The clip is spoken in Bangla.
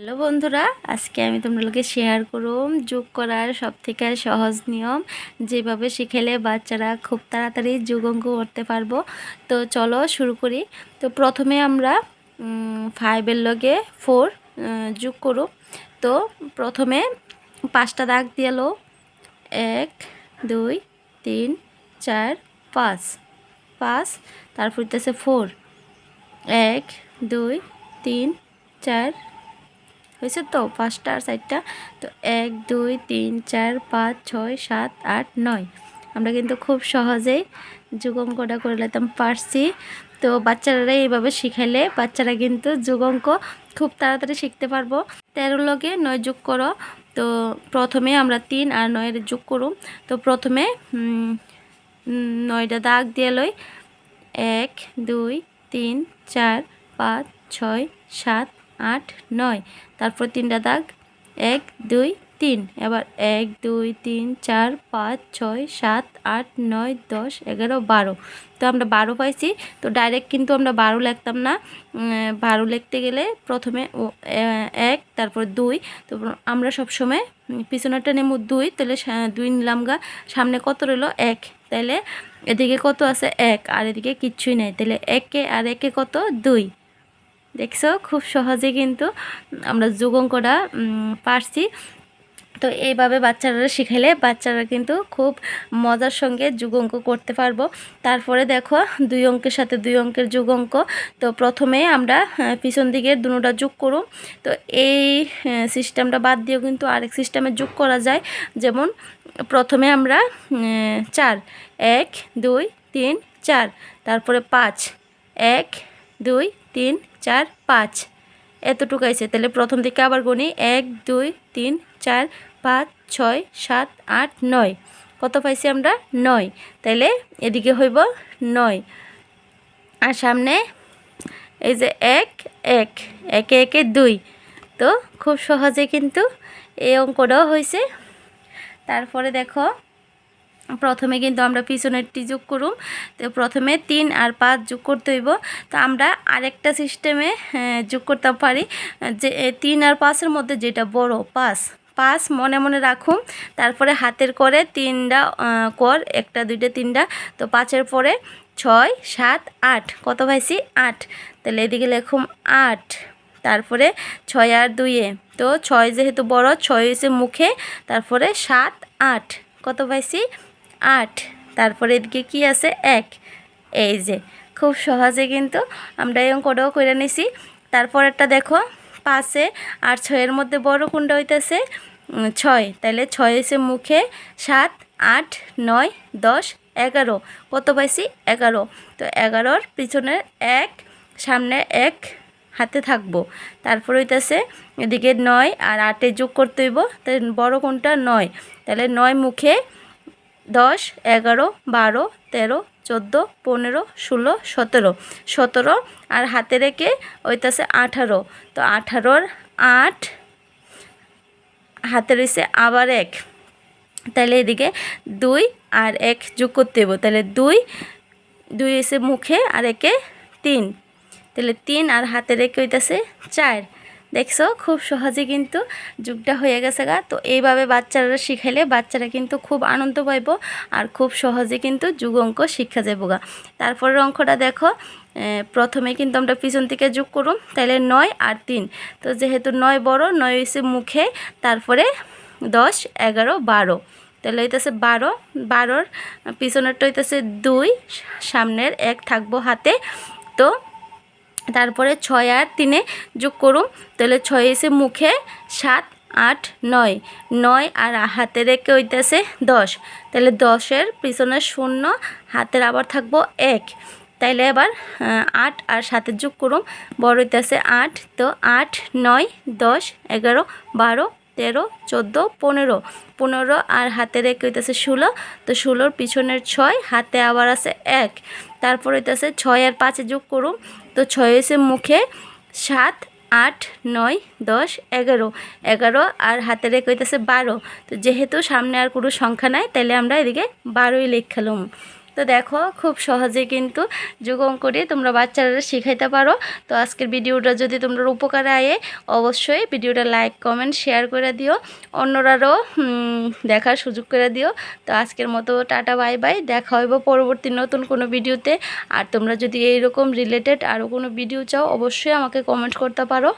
হ্যালো বন্ধুরা, আজকে আমি তোমাদেরকে শেয়ার করুম, যোগ করার সবথেকে সহজ নিয়ম, যেভাবে শিখেলে বাচ্চারা খুব তাড়াতাড়ি যোগ অঙ্ক করতে পারব। তো চলো শুরু করি। তো প্রথমে আমরা ফাইভের লগে ফোর যোগ করু তো প্রথমে পাঁচটা দাগ দিয়ালো এক, দুই, তিন, চার, পাঁচ। পাঁচ, তারপর হইতেছে ফোর এক, দুই, তিন, চার হয়েছে তো? পাঁচটা আর চারটা। তো এক, দুই, তিন, চার, পাঁচ, ছয়, সাত, আট, নয়। আমরা কিন্তু খুব সহজেই যুগঙ্কটা করে নিতাম পারছি। তো বাচ্চারা এইভাবে শিখাইলে বাচ্চারা কিন্তু যুগঙ্ক খুব তাড়াতাড়ি শিখতে পারব। তেরো লগে নয় যোগ করো। তো প্রথমে আমরা তিন আর নয়ের যোগ করুম তো প্রথমে নয়টা দাগ দিয়ে লই। এক, দুই, তিন, চার, পাঁচ, ছয়, সাত আট, নয়। তারপর তিনটা দাগ। এক, দুই, তিন। এবার এক, দুই, তিন, চার, পাঁচ, ছয়, সাত, আট, নয়, দশ, এগারো, বারো। তো আমরা বারো পাইছি। তো ডাইরেক্ট কিন্তু আমরা বারো লিখতাম না। বারো লিখতে গেলে প্রথমে এক, তারপর দুই। তো আমরা সবসময় পিছনেরটা নেব দুই। তাহলে দুই নিলাম গা। সামনে কত রইল? এক। তাহলে এদিকে কত আছে? এক। আর এদিকে কিচ্ছুই নেই। তাহলে একে আর একে কত? দুই। দেখছ? খুব সহজে কিন্তু আমরা যোগ অঙ্কটা পারছি। তো এইভাবে বাচ্চারা শিখাইলে বাচ্চারা কিন্তু খুব মজার সঙ্গে যুগ অঙ্ক করতে পারব। তারপরে দেখো, দুই অঙ্কের সাথে দুই অঙ্কের যুগ অঙ্ক তো প্রথমে আমরা পিছন দিকের দুটা যোগ করুম তো এই সিস্টেমটা বাদ দিয়েও কিন্তু আরেক সিস্টেমে যোগ করা যায়। যেমন, প্রথমে আমরা চার, এক, দুই, তিন, চার, তারপরে পাঁচ, এক, দুই তিন, চার, পাঁচ। এতটুকু আছে। তাহলে প্রথম দিকে আবার গণি এক, দুই, তিন, চার, পাঁচ, ছয়, সাত, আট, নয়। কত পাইছি আমরা? নয়। তাইলে এদিকে হইব নয়। আর সামনে এই যে এক এক, একে একে, দুই। তো খুব সহজে কিন্তু এই অঙ্কটাও হয়েছে তারপরে দেখো প্রথমে কিন্তু আমরা পিছনেরটি যোগ করুম। তো প্রথমে তিন আর পাঁচ যোগ করতে হইব। তো আমরা আরেকটা সিস্টেমে যোগ করতে পারি, যে তিন আর পাঁচের মধ্যে যেটা বড়, পাঁচ। পাঁচ মনে মনে রাখুন তারপরে হাতের করে তিনটা কর, একটা, দুইটা, তিনটা। তো পাঁচের পরে ছয়, সাত, আট। কত পাইছি? আট। তাহলে এদিকে লেখুম আট। তারপরে ছয় আর দুইয়ে। তো ছয় যেহেতু বড়, ছয় হয়েছে মুখে। তারপরে সাত, আট। কত পাইছি? আট। তারপরে এদিকে কি আছে? এক। এই যে, খুব সহজে কিন্তু আমরা এই অঙ্কটাও করে নিছি। তারপর একটা দেখো পাশে আর ছয়ের মধ্যে বড় কোনটা হইতেছে? ছয়। তাহলে ছয় এসে মুখে সাত, আট, নয়, দশ, এগারো। কত পাইছি? এগারো। তো এগারোর পিছনে এক, সামনে এক হাতে থাকব। তারপর হইতেছে এদিকে নয় আর আটে যোগ করতে হইব। তাহলে বড় কোনটা? নয়। তাহলে নয় মুখে দশ, এগারো, বারো, তেরো, চোদ্দ, পনেরো, ষোলো, সতেরো। সতেরো আর হাতে রেখে ওইটাছে আঠারো। তো আঠারোর আট, হাতে রয়েছে আবার এক। তাহলে এদিকে দুই আর এক যোগ করতে হইব। তাহলে দুই দুই এসে মুখে আর একে তিন। তাহলে তিন আর হাতে রেখে হইতেছে চার। দেখছ? খুব সহজে কিন্তু যুগটা হয়ে গেছে গা। তো এইভাবে বাচ্চারা শিখাইলে বাচ্চারা কিন্তু খুব আনন্দ পাইব আর খুব সহজে কিন্তু যুগ অঙ্ক শিক্ষা যাব গা। তারপরের অঙ্কটা দেখো প্রথমে কিন্তু আমরা পিছন থেকে যোগ করুম তাহলে নয় আর তিন। তো যেহেতু নয় বড়, নয় হয়েছে মুখে, তারপরে দশ, এগারো, বারো। তাহলে হইতেছে বারো, বারোর পিছনেরটা হইতেছে দুই, সামনের এক থাকব হাতে। তো তারপরে ছয় আর তিনে যোগ করুন। তাহলে ছয় এসে মুখে সাত, আট, নয়। নয় আর হাতে রেখে হইতেছে দশ। তাহলে দশের পিছনে শূন্য, হাতের আবার থাকব এক। তাইলে এবার আট আর সাতের যোগ করুন। বড় হইতেছে আট, তো আট, নয়, দশ, এগারো, বারো তেরো, চোদ্দ, পনেরো। পনেরো আর হাতে রেখে হইতেছে ষোলো। তো ষোলোর পিছনের ছয়, হাতে আবার আছে এক। তারপর হইতেছে ছয় আর পাঁচে যোগ করুন। তো ছয় হয়েছে মুখে সাত, আট, নয়, দশ, এগারো। এগারো আর হাতে রেখে হইতেছে বারো। তো যেহেতু সামনে আর কোনো সংখ্যা নাই তাহলে আমরা এদিকে বারোই লিখালাম তো দেখো, খুব সহজে কিন্তু যোগ অঙ্কটি তোমরা বাচ্চারা শিখাইতে পারো। তো আজকের ভিডিওটা যদি তোমরা উপকারে আয়ে, অবশ্যই ভিডিওটা লাইক, কমেন্ট, শেয়ার করে দিও। অন্যরারও দেখার সুযোগ করে দিও। তো আজকের মতো টাটা, বাই বাই। দেখা হইব পরবর্তী নতুন কোনো ভিডিওতে। আর তোমরা যদি এইরকম রিলেটেড আরও কোনো ভিডিও চাও, অবশ্যই আমাকে কমেন্ট করতে পারো।